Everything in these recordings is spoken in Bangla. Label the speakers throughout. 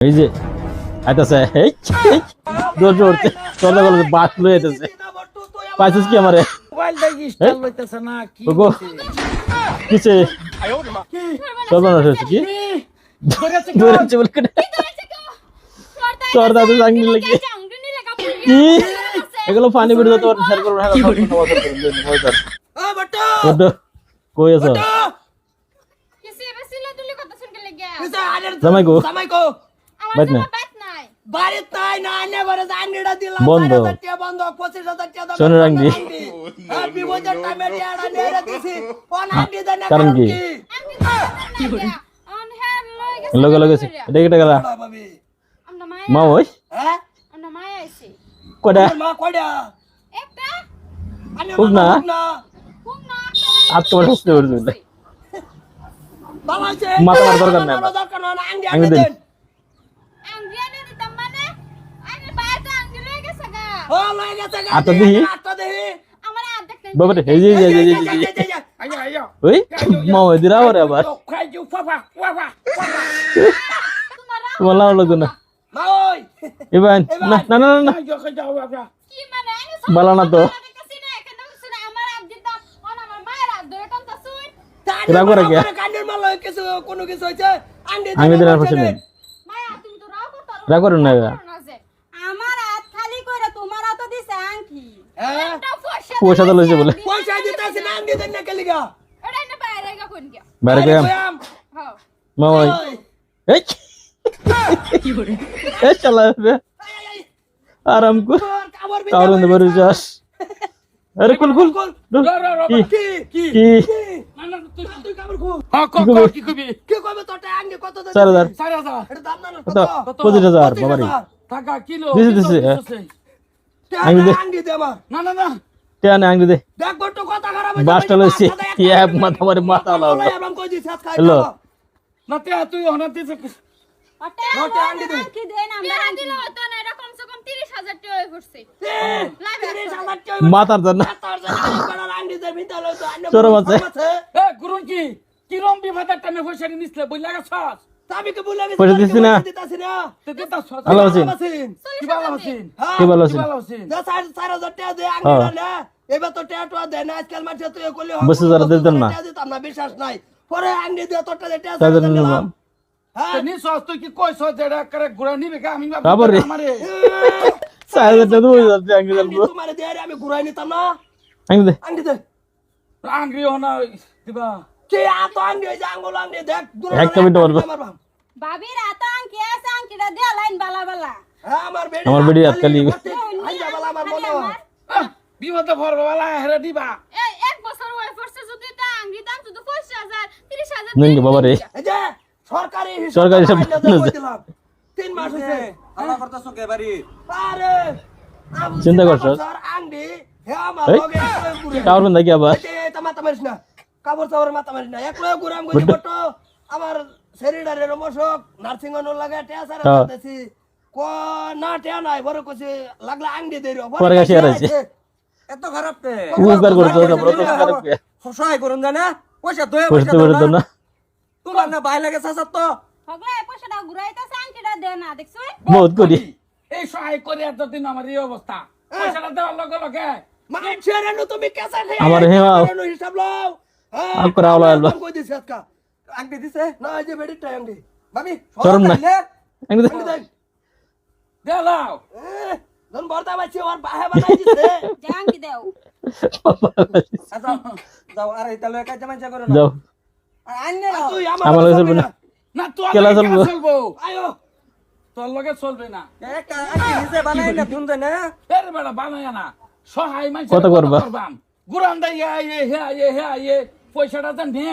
Speaker 1: এই যে আইতাছে এই এই, দৌড় দৌড়তে চলে গেল বাস লয়ে আইতাছে। পাইছিস কি আমারে?
Speaker 2: মোবাইল দেখি স্টাইল লইতেছে না কি
Speaker 1: ওগো কিছে সর্বনাশ হয়েছে কি?
Speaker 2: ধরেছে
Speaker 1: দৌড়াচ্ছে বলে কেটে চর দাদু জাঙ্গি লাগি। কি? এগুলো পানি বেড়ে যেতে পারে শেয়ার করব হ্যাঁ বড্ড কই আছো? জামাই গো
Speaker 3: জামাই গো
Speaker 1: বাইত না।
Speaker 3: বাড়ির তাই না আনে বারে আন্ডিটা দিলাম।
Speaker 1: বন্ধ।
Speaker 3: 4000 টাকা বন্ধ 25000 টাকা দাম
Speaker 1: সোনার আংটি।
Speaker 3: আর বিপদের টাইমে টাকা নেড়ে দিছি। কোন আন্ডি দেন না
Speaker 1: কারণ কি? লগে লগে এটা কেটে গেলা। মা ওই?
Speaker 3: হ্যাঁ?
Speaker 1: কটা খুব না।
Speaker 3: আছে
Speaker 1: মাথা দরকার নাই দেন।
Speaker 3: দেন ও লয়ে গেছে গা
Speaker 1: আটটা দিহি?
Speaker 3: আটটা দেহি
Speaker 1: বাবারে এই যে এই যে, এই যে, এই যে, এই যে।
Speaker 2: আইয়া আইয়া
Speaker 1: ওই মা ওই দিরা আবার আবার
Speaker 2: খাই ju ফাফা ফাফা
Speaker 1: তোমার লাভ লাগতো না
Speaker 3: মা ওই
Speaker 1: এবার না না না না, না
Speaker 2: খাই ju খাই যাও বাবা
Speaker 1: বালা না তো রাগ করে কে?
Speaker 3: কান্ডের মাল লয়ে কিছু কোনো কিছু হইছে আন্ডি
Speaker 1: আংটি দিলার পাশে নেই রাগ করুন না এবার।
Speaker 4: আমার হাত খালি করে তোমার হাত দিছে আংটি
Speaker 3: হ্যাঁ?
Speaker 1: পয়সা তো লইছে বলে।
Speaker 3: পয়সা দিতাছি না। আন্ডি দেন না কেলিগা।
Speaker 1: বাইরে গেলাম
Speaker 3: কয়াম
Speaker 1: মা ওই। এই। এই চালা বে আরাম কর।
Speaker 3: কামর
Speaker 1: কার বন্ধ করে যাস। আরে কুল কুল। কি?
Speaker 3: কি? কি?
Speaker 1: কি?
Speaker 2: না না
Speaker 3: কো
Speaker 2: হ্যাঁ ক
Speaker 1: কি
Speaker 2: ক? কি
Speaker 3: কি
Speaker 1: চার হাজার।
Speaker 3: না
Speaker 1: পঁচিশ হাজার বাবারি।
Speaker 2: টাকা কিলো
Speaker 1: দিছি, দিছি, হ্যাঁ। দে।
Speaker 2: না না না
Speaker 1: টেনে দে বাসটা লইছি এক মাথা মারে মাথা লাগালো হ্যালো।
Speaker 2: না তে তুই
Speaker 3: আংটি
Speaker 1: মাথার জন্য আছে।
Speaker 2: গুরুন কি কিরম বিভাদের টানে পয়সা নিছলে বইলা গেছস
Speaker 3: বলে গেছি
Speaker 1: পয়সা দিছি না?
Speaker 3: দিতাছি না।
Speaker 2: তে দিতাছ
Speaker 1: ভালো আছেন?
Speaker 2: কি ভালো আছেন?
Speaker 3: হ্যাঁ
Speaker 1: কি ভালো আছেন?
Speaker 3: না চার চার হাজার টাকা দে। আঙ্গুলা না এবার তো টাকা টুয়া দেয় না আজকাল মাঠে তুই করলে
Speaker 1: বসে যারা দিতেন না।
Speaker 3: দিতাম না বিশ্বাস নাই। পরে আঙ্গি দিয়ে তোরটা দিয়ে টাকা হাজার।
Speaker 1: নিলাম।
Speaker 3: হ্যাঁ।
Speaker 2: নিছস তুই কি কইছ যেটা করে ঘুরা নিবে কা আমি
Speaker 1: বাবারে।
Speaker 2: আমারে।
Speaker 1: চার হাজার টাকা দেবো যাচ্ছে আংটি
Speaker 3: আঙ্গি
Speaker 1: দেবো
Speaker 3: তোমারে দিয়ে আমি ঘুরাই নিতাম না।
Speaker 1: আংটি দে।
Speaker 3: আঙ্গি দে।
Speaker 2: আংরি হনা দিবা।
Speaker 3: কে এত আঙ্গি হয়েছে আঙ্গুল আঙ্গি দেখ দূরে
Speaker 1: একটা মিনিট মারবো।
Speaker 3: মারবাম।
Speaker 4: ভাবির হাত আংটি আছে আংটিটা দিয়ে লাইন বালা বালা
Speaker 3: আমার বেডি
Speaker 1: আমার বেডি হাত খালি।
Speaker 3: আইজা বালা আমার মনে।
Speaker 2: বিপদে পড়বালা হেরে দিবা
Speaker 1: নেন বাবা রে
Speaker 3: এই যে সরকারি। তিন মাস
Speaker 5: করতেছো কে বাড়ি
Speaker 3: আরে
Speaker 1: চিন্তা করছ?
Speaker 3: বছর আঙ্গি হে আমার লগে
Speaker 1: কাউর নাকি আবার
Speaker 3: এটা মাথা মারিস না কাপড় চাপড় মাথা মারিস না। একলাই বটো। আমার শরীরের নার্সিং হোম লাগে টেয়া সারা
Speaker 1: হ্যাঁ।
Speaker 3: ক না টেয়া নাই বড় কইছে লাগলে আঙ্গি দেই
Speaker 1: পরে গেছে
Speaker 5: এত খারাপ কে
Speaker 1: উপকার করছ তারপরে তো খারাপ কে
Speaker 5: সহায় করুন জানা? পয়সা দয়া
Speaker 1: বুঝতে পারে না।
Speaker 5: তোমার না ভাই লাগে চাচার তো।
Speaker 4: হগলে পয়সাটা ঘুরাইতেছে আংটিটা দে না দেখছ?
Speaker 1: বহুত করি।
Speaker 2: এই সহায় করে এতদিন আমার এই অবস্থা। পয়সাটা দেওয়ার লগে লগে।
Speaker 3: মানুষের তুমি কেসা
Speaker 1: আমার
Speaker 3: হিসাব লও।
Speaker 1: আপ করে আওলা আলবা।
Speaker 3: কই দিছ আজকা?
Speaker 5: আংটি দিছে?
Speaker 3: না এই যে বেডিটা আঙ্গি
Speaker 5: ভাবি
Speaker 1: চরম না। আংটি দে।
Speaker 3: দেন।
Speaker 2: দেলাও
Speaker 3: এ, জন বর্তা বাচ্চা ওর বাহে বানাই দিছে।
Speaker 4: যে আংটি দেও।
Speaker 5: আচ্ছা যাও আর এটা লয়ে কাজ জামাই করো না।
Speaker 1: যাও।
Speaker 5: আইনে
Speaker 3: আর তুই
Speaker 1: আমার চলবে না।
Speaker 3: না
Speaker 2: না
Speaker 1: কেলা চলবো।
Speaker 2: চলবো?
Speaker 3: আয়ো।
Speaker 2: তোর লগে চলবে না।
Speaker 5: একটা আংটি দিছে বানাই না ধুন না।
Speaker 2: এর বেড়া বানায় না। সহায় মানুষ
Speaker 1: কত করবা?
Speaker 2: গুরান দাই আইয়ে হে আইয়ে হে আইয়ে পয়সাটা দেন নে।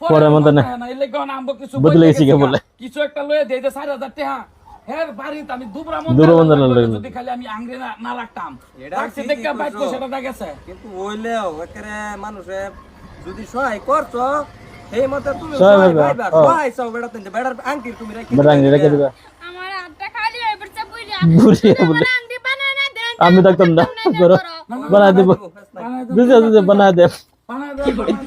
Speaker 1: পরে মতো না।
Speaker 2: এলে কোন আমবো কিছু
Speaker 1: বদলে গেছি কে বলে।
Speaker 2: কিছু একটা লয়ে দেই দে 4000 টাকা। হের বাড়িতে আমি দুবরা মন
Speaker 1: মন।
Speaker 2: যদি খালি আমি আংরে না না রাখতাম।
Speaker 5: এটা
Speaker 2: রাখছি দেখে বাইক। পয়সাটা গেছে।
Speaker 5: কিন্তু ওইলেও একেরে মানুষে যদি সহায় করছ সেই মতে তুমি
Speaker 1: সহায়
Speaker 5: পাইবা। সহায় চাও বেড়াতে বেড়ার আংটি তুমি রাখি
Speaker 1: বেটা আংটি রেখে দিবা।
Speaker 4: আমার হাতটা খালি হয়ে পড়ছে বুইরা
Speaker 1: বুড়িয়ে বলে।
Speaker 4: আংটি বানায় না দেন
Speaker 1: আমি থাকতাম না। করো। বানাই দেবো।
Speaker 2: বানায় দাও,
Speaker 1: বুঝে বুঝে বানাই দেব
Speaker 2: বানায় বানায় দাও।